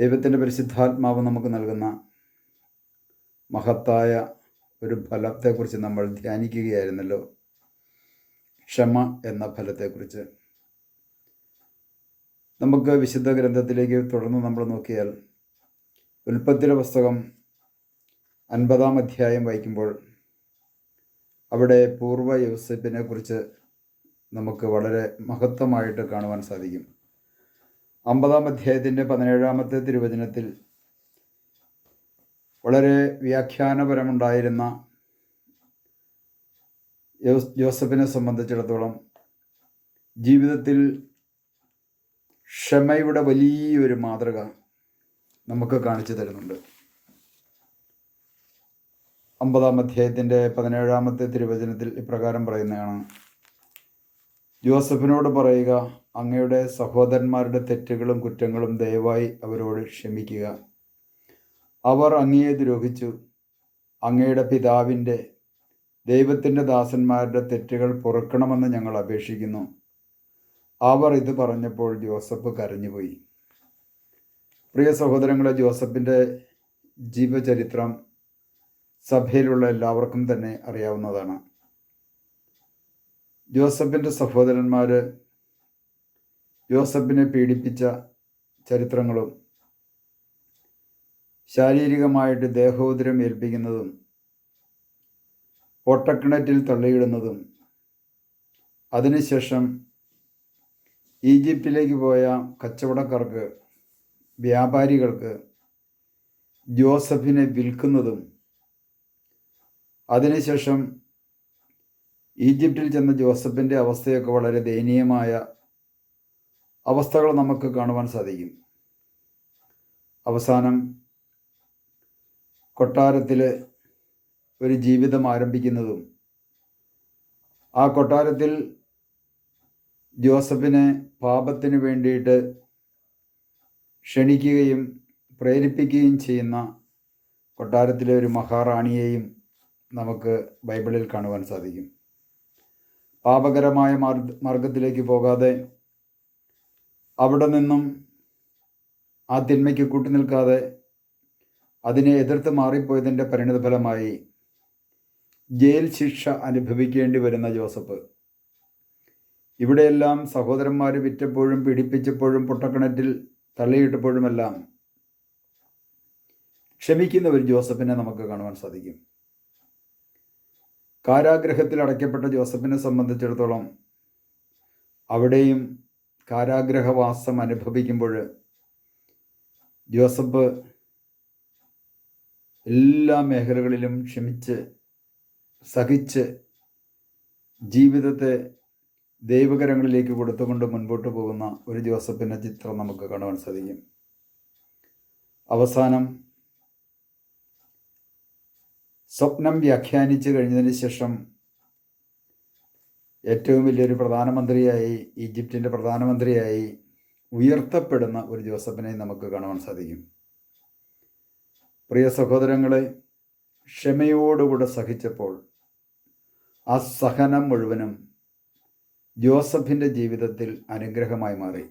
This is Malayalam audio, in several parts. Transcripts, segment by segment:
ദൈവത്തിന്റെ പരിശുദ്ധാത്മാവ് നമുക്ക് നൽകുന്ന മഹത്തായ ഒരു ഫലത്തെക്കുറിച്ച് നമ്മൾ ധ്യാനിക്കുകയായിരുന്നല്ലോ. ക്ഷമ എന്ന ഫലത്തെക്കുറിച്ച്. നമുക്ക് വിശുദ്ധ ഗ്രന്ഥത്തിലേക്ക് തുടർന്ന് നമ്മൾ നോക്കിയാൽ ഉൽപ്പത്തിയുടെ പുസ്തകം അൻപതാം അധ്യായം വായിക്കുമ്പോൾ അവിടെ പൂർവ യൂസഫിനെ കുറിച്ച് നമുക്ക് വളരെ മഹത്വമായിട്ട് കാണുവാൻ സാധിക്കും. അമ്പതാം അധ്യായത്തിന്റെ പതിനേഴാമത്തെ തിരുവചനത്തിൽ വളരെ വ്യാഖ്യാനപരമുണ്ടായിരുന്ന ജോസഫിനെ സംബന്ധിച്ചിടത്തോളം ജീവിതത്തിൽ ക്ഷമയുടെ വലിയൊരു മാതൃക നമുക്ക് കാണിച്ചു തരുന്നുണ്ട്. അമ്പതാം അധ്യായത്തിന്റെ പതിനേഴാമത്തെ തിരുവചനത്തിൽ ഇപ്രകാരം പറയുന്നതാണ്. ജോസഫിനോട് പറയുക അങ്ങയുടെ സഹോദരന്മാരുടെ തെറ്റുകളും കുറ്റങ്ങളും ദയവായി അവരോട് ക്ഷമിക്കുക. അവർ അങ്ങയെ ദ്രോഹിച്ചു. അങ്ങയുടെ പിതാവിന്റെ ദൈവത്തിന്റെ ദാസന്മാരുടെ തെറ്റുകൾ പൊറുക്കണമെന്ന് ഞങ്ങൾ അപേക്ഷിക്കുന്നു. അവർ ഇത് പറഞ്ഞപ്പോൾ ജോസഫ് കരഞ്ഞുപോയി. പ്രിയ സഹോദരങ്ങളെ ജോസഫിന്റെ ജീവചരിത്രം സഭയിലുള്ള എല്ലാവർക്കും തന്നെ അറിയാവുന്നതാണ്. ജോസഫിന്റെ സഹോദരന്മാർ ജോസഫിനെ പീഡിപ്പിച്ച ചരിത്രങ്ങളും ശാരീരികമായിട്ട് ദേഹോദരം ഏൽപ്പിക്കുന്നതും പൊട്ടക്കിണറ്റിൽ തള്ളിയിടുന്നതും. അതിനുശേഷം ഈജിപ്തിലേക്ക് പോയ കച്ചവടക്കാർക്ക് വ്യാപാരികൾക്ക് ജോസഫിനെ വിൽക്കുന്നതും അതിനുശേഷം ഈജിപ്തിൽ ചെന്ന ജോസഫിന്റെ അവസ്ഥയൊക്കെ വളരെ ദയനീയമായ അവസ്ഥകൾ നമുക്ക് കാണുവാൻ സാധിക്കും. അവസാനം കൊട്ടാരത്തിൽ ഒരു ജീവിതം ആരംഭിക്കുന്നതും ആ കൊട്ടാരത്തിൽ ജോസഫിനെ പാപത്തിന് വേണ്ടിയിട്ട് ക്ഷണിക്കുകയും പ്രേരിപ്പിക്കുകയും ചെയ്യുന്ന കൊട്ടാരത്തിലെ ഒരു മഹാറാണിയെയും നമുക്ക് ബൈബിളിൽ കാണുവാൻ സാധിക്കും. പാപകരമായ മാർഗ മാർഗത്തിലേക്ക് പോകാതെ അവിടെ നിന്നും ആ തിന്മയ്ക്ക് കൂട്ടി നിൽക്കാതെ അതിനെ എതിർത്ത് മാറിപ്പോയതിന്റെ പരിണിതഫലമായി ജയിൽ ശിക്ഷ അനുഭവിക്കേണ്ടി വരുന്ന ജോസഫ്. ഇവിടെയെല്ലാം സഹോദരന്മാർ വിറ്റപ്പോഴും പീഡിപ്പിച്ചപ്പോഴും പൊട്ടക്കിണറ്റിൽ തള്ളിയിട്ടപ്പോഴുമെല്ലാം ക്ഷമിക്കുന്ന ഒരു ജോസഫിനെ നമുക്ക് കാണുവാൻ സാധിക്കും. കാരാഗ്രഹത്തിൽ അടയ്ക്കപ്പെട്ട ജോസഫിനെ സംബന്ധിച്ചിടത്തോളം അവിടെയും കാരാഗ്രഹവാസം അനുഭവിക്കുമ്പോൾ ജോസഫ് എല്ലാ മേഖലകളിലും ക്ഷമിച്ച് സഹിച്ച് ജീവിതത്തെ ദൈവകരങ്ങളിലേക്ക് കൊടുത്തുകൊണ്ട് മുൻപോട്ട് പോകുന്ന ഒരു ജോസഫിന്റെ ചിത്രം നമുക്ക് കാണുവാൻ സാധിക്കും. അവസാനം സ്വപ്നം വ്യാഖ്യാനിച്ചു കഴിഞ്ഞതിന് ശേഷം ഏറ്റവും വലിയൊരു പ്രധാനമന്ത്രിയായി ഈജിപ്തിന്റെ പ്രധാനമന്ത്രിയായി ഉയർത്തപ്പെടുന്ന ഒരു ജോസഫിനെ നമുക്ക് കാണുവാൻ സാധിക്കും. പ്രിയ സഹോദരങ്ങളെ ക്ഷമയോടുകൂടെ സഹിച്ചപ്പോൾ ആ സഹനം മുഴുവനും ജോസഫിന്റെ ജീവിതത്തിൽ അനുഗ്രഹമായി മാറി.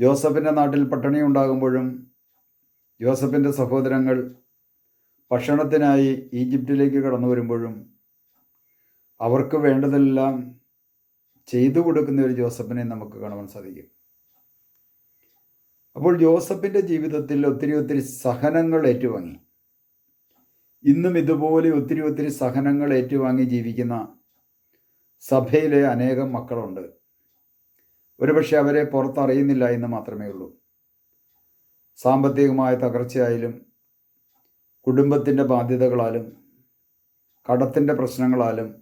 ജോസഫിന്റെ നാട്ടിൽ പട്ടിണി ഉണ്ടാകുമ്പോഴും ജോസഫിന്റെ സഹോദരങ്ങൾ ഭക്ഷണത്തിനായി ഈജിപ്തിലേക്ക് കടന്നു വരുമ്പോഴും അവർക്ക് വേണ്ടതെല്ലാം ചെയ്തു കൊടുക്കുന്ന ഒരു ജോസഫിനെ നമുക്ക് കാണുവാൻ സാധിക്കും. അപ്പോൾ ജോസഫിന്റെ ജീവിതത്തിൽ ഒത്തിരി ഒത്തിരി സഹനങ്ങൾ ഏറ്റുവാങ്ങി. ഇന്നും ഇതുപോലെ ഒത്തിരി ഒത്തിരി സഹനങ്ങൾ ഏറ്റുവാങ്ങി ജീവിക്കുന്ന സഭയിലെ അനേകം മക്കളുണ്ട്. ഒരുപക്ഷെ അവരെ പുറത്തറിയുന്നില്ല എന്ന് മാത്രമേ ഉള്ളൂ. സാമ്പത്തികമായ തകർച്ചയായാലും കുടുംബത്തിന്റെ ബാധ്യതകളാലും കടത്തിന്റെ പ്രശ്നങ്ങളാലും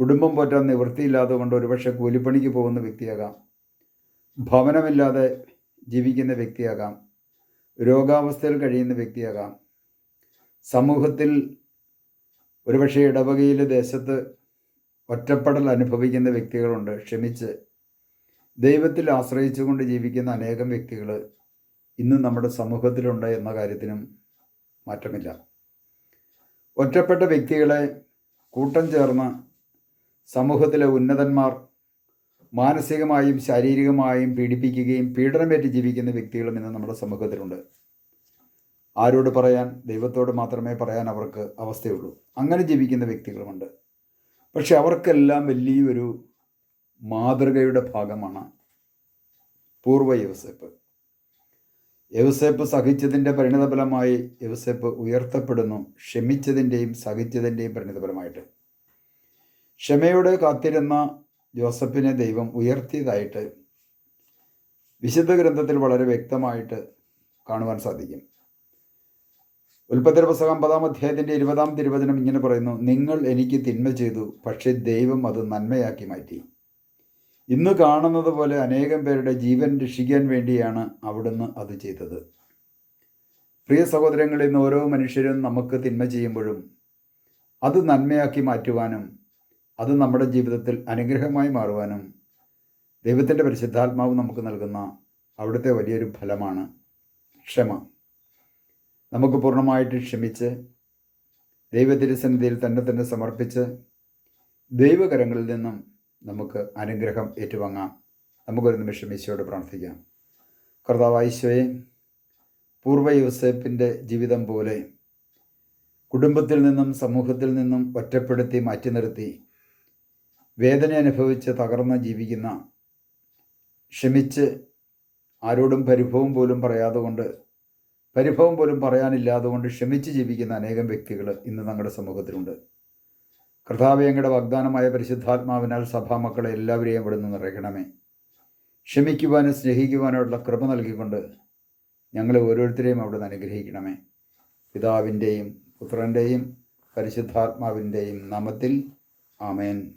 കുടുംബം പോറ്റാൻ നിവൃത്തിയില്ലാതെ കൊണ്ട് ഒരുപക്ഷെ കൂലിപ്പണിക്ക് പോകുന്ന വ്യക്തിയാകാം. ഭവനമില്ലാതെ ജീവിക്കുന്ന വ്യക്തിയാകാം. രോഗാവസ്ഥയിൽ കഴിയുന്ന വ്യക്തിയാകാം. സമൂഹത്തിൽ ഒരുപക്ഷെ ഇടവകയിൽ ദേശത്ത് ഒറ്റപ്പെടൽ അനുഭവിക്കുന്ന വ്യക്തികളുണ്ട്. ക്ഷമിച്ച്. ദൈവത്തിൽ ആശ്രയിച്ചുകൊണ്ട് ജീവിക്കുന്ന അനേകം വ്യക്തികൾ ഇന്ന് നമ്മുടെ സമൂഹത്തിലുണ്ട് എന്ന കാര്യത്തിനും മാറ്റമില്ല. ഒറ്റപ്പെട്ട വ്യക്തികളെ കൂട്ടം ചേർന്ന് സമൂഹത്തിലെ ഉന്നതന്മാർ മാനസികമായും ശാരീരികമായും പീഡിപ്പിക്കുകയും പീഡനമേറ്റ് ജീവിക്കുന്ന വ്യക്തികളും ഇന്ന് നമ്മുടെ സമൂഹത്തിലുണ്ട്. ആരോട് പറയാൻ ദൈവത്തോട് മാത്രമേ പറയാൻ അവർക്ക് അവസ്ഥയുള്ളൂ. അങ്ങനെ ജീവിക്കുന്ന വ്യക്തികളുമുണ്ട്. പക്ഷെ അവർക്കെല്ലാം വലിയൊരു മാതൃകയുടെ ഭാഗമാണ് പൂർവ യവസേപ്പ്. യവസേപ്പ് സഹിച്ചതിന്റെ പരിണിതഫലമായി യവസേപ്പ് ഉയർത്തപ്പെടുന്നു ക്ഷമിച്ചതിന്റെയും സഹിച്ചതിന്റെയും പരിണിതഫലമായിട്ട്. ക്ഷമയോടെ കാത്തിരുന്ന ജോസഫിനെ ദൈവം ഉയർത്തിയതായിട്ട് വിശുദ്ധ ഗ്രന്ഥത്തിൽ വളരെ വ്യക്തമായിട്ട് കാണുവാൻ സാധിക്കും. ഉൽപ്പത്തി പുസ്തകം പതാം അധ്യായത്തിന്റെ ഇരുപതാം തിരുവചനം ഇങ്ങനെ പറയുന്നു നിങ്ങൾ എനിക്ക് തിന്മ ചെയ്തു പക്ഷേ ദൈവം അത് നന്മയാക്കി മാറ്റി. ഇന്ന് കാണുന്നത് പോലെ അനേകം പേരുടെ ജീവൻ രക്ഷിക്കാൻ വേണ്ടിയാണ് അവിടുന്ന് അത് ചെയ്തത്. പ്രിയ സഹോദരങ്ങളിൽ നിന്ന് ഓരോ മനുഷ്യരും നമുക്ക് തിന്മ ചെയ്യുമ്പോഴും അത് നന്മയാക്കി മാറ്റുവാനും അത് നമ്മുടെ ജീവിതത്തിൽ അനുഗ്രഹമായി മാറുവാനും ദൈവത്തിന്റെ പരിശുദ്ധാത്മാവ് നമുക്ക് നൽകുന്ന അവിടുത്തെ വലിയൊരു ഫലമാണ് ക്ഷമ. നമുക്ക് പൂർണമായിട്ട് ക്ഷമിച്ച് ദൈവതിരുസന്നിധിയിൽ തന്നെ തന്നെ സമർപ്പിച്ച് ദൈവകരങ്ങളിൽ നിന്നും നമുക്ക് അനുഗ്രഹം ഏറ്റുവാങ്ങാം. നമുക്കൊരു നിമിഷം ഈശോയോട് പ്രാർത്ഥിക്കാം. കർത്താവായിശോയെ പൂർവ യുവസേപ്പിന്റെ ജീവിതം പോലെ കുടുംബത്തിൽ നിന്നും സമൂഹത്തിൽ നിന്നും ഒറ്റപ്പെടുത്തി മാറ്റി നിർത്തി വേദന അനുഭവിച്ച് തകർന്ന് ജീവിക്കുന്ന ക്ഷമിച്ച് ആരോടും പരിഭവം പോലും പറയാതെ കൊണ്ട് പരിഭവം പോലും പറയാനില്ലാതെ കൊണ്ട് ക്ഷമിച്ച് ജീവിക്കുന്ന അനേകം വ്യക്തികൾ ഇന്ന് നമ്മുടെ സമൂഹത്തിലുണ്ട്. കർത്താവ്യങ്ങളുടെ വാഗ്ദാനമായ പരിശുദ്ധാത്മാവിനാൽ സഭാമക്കളെ എല്ലാവരെയും ഇവിടെ നിന്ന് നിറയ്ക്കണമേ. ക്ഷമിക്കുവാനും സ്നേഹിക്കുവാനുള്ള കൃപ നൽകിക്കൊണ്ട് ഞങ്ങളെ ഓരോരുത്തരെയും അവിടെ നിന്ന് അനുഗ്രഹിക്കണമേ. പിതാവിന്റെയും പുത്രന്റെയും പരിശുദ്ധാത്മാവിന്റെയും നാമത്തിൽ ആമേൻ.